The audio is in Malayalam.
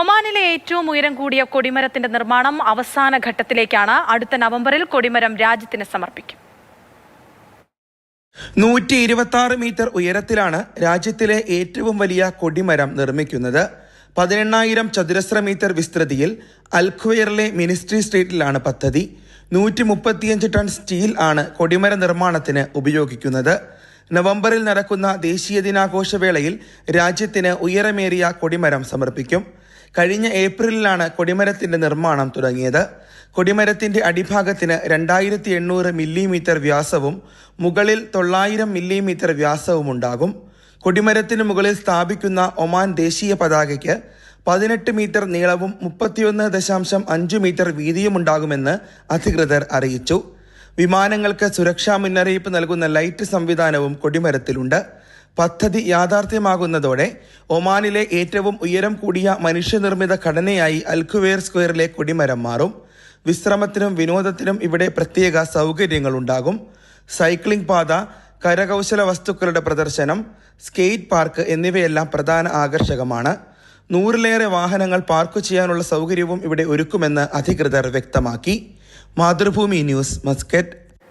ഒമാനിലെ ഏറ്റവും ഉയരം കൂടിയ കൊടിമരത്തിന്റെ നിർമ്മാണം അവസാന ഘട്ടത്തിലേക്കാണ്. അടുത്ത നവംബറിൽ കൊടിമരം രാജ്യത്തിന് സമർപ്പിക്കും. നൂറ്റി ഇരുപത്തി ആറ് മീറ്റർ ഉയരത്തിലാണ് രാജ്യത്തിലെ ഏറ്റവും വലിയ കൊടിമരം നിർമ്മിക്കുന്നത്. പതിനെണ്ണായിരം ചതുരശ്ര മീറ്റർ വിസ്തൃതിയിൽ അൽഖുവയറിലെ മിനിസ്ട്രി സ്ട്രീറ്റിലാണ് പദ്ധതി. നൂറ്റി മുപ്പത്തിയഞ്ച് ടൺ സ്റ്റീൽ ആണ് കൊടിമര നിർമ്മാണത്തിന് ഉപയോഗിക്കുന്നത്. നവംബറിൽ നടക്കുന്ന ദേശീയ ദിനാഘോഷവേളയിൽ രാജ്യത്തിന് ഉയരമേറിയ കൊടിമരം സമർപ്പിക്കും. കഴിഞ്ഞ ഏപ്രിലിലാണ് കൊടിമരത്തിന്റെ നിർമ്മാണം തുടങ്ങിയത്. കൊടിമരത്തിന്റെ അടിഭാഗത്തിന് രണ്ടായിരത്തി എണ്ണൂറ് മില്ലിമീറ്റർ വ്യാസവും മുകളിൽ തൊള്ളായിരം മില്ലിമീറ്റർ വ്യാസവും ഉണ്ടാകും. കൊടിമരത്തിന് മുകളിൽ സ്ഥാപിക്കുന്ന ഒമാൻ ദേശീയ പതാകയ്ക്ക് പതിനെട്ട് മീറ്റർ നീളവും മുപ്പത്തിയൊന്ന് ദശാംശം അഞ്ച് മീറ്റർ വീതിയുമുണ്ടാകുമെന്ന് അധികൃതർ അറിയിച്ചു. വിമാനങ്ങൾക്ക് സുരക്ഷാ മുന്നറിയിപ്പ് നൽകുന്ന ലൈറ്റ് സംവിധാനവും കൊടിമരത്തിലുണ്ട്. പദ്ധതി യാഥാർത്ഥ്യമാകുന്നതോടെ ഒമാനിലെ ഏറ്റവും ഉയരം കൂടിയ മനുഷ്യനിർമ്മിത ഘടനയായി അൽഖുവേർ സ്ക്വയറിലെ കൊടിമരം മാറും. വിശ്രമത്തിനും വിനോദത്തിനും ഇവിടെ പ്രത്യേക സൗകര്യങ്ങളുണ്ടാകും. സൈക്ലിംഗ് പാത കരകൗശല വസ്തുക്കളുടെ പ്രദർശനം സ്കേറ്റ് പാർക്ക് എന്നിവയെല്ലാം പ്രധാന ആകർഷകമാണ്. നൂറിലേറെ വാഹനങ്ങൾ പാർക്ക് ചെയ്യാനുള്ള സൗകര്യവും ഇവിടെ ഒരുക്കുമെന്ന് അധികൃതർ വ്യക്തമാക്കി. Mathrubhumi news Muscat.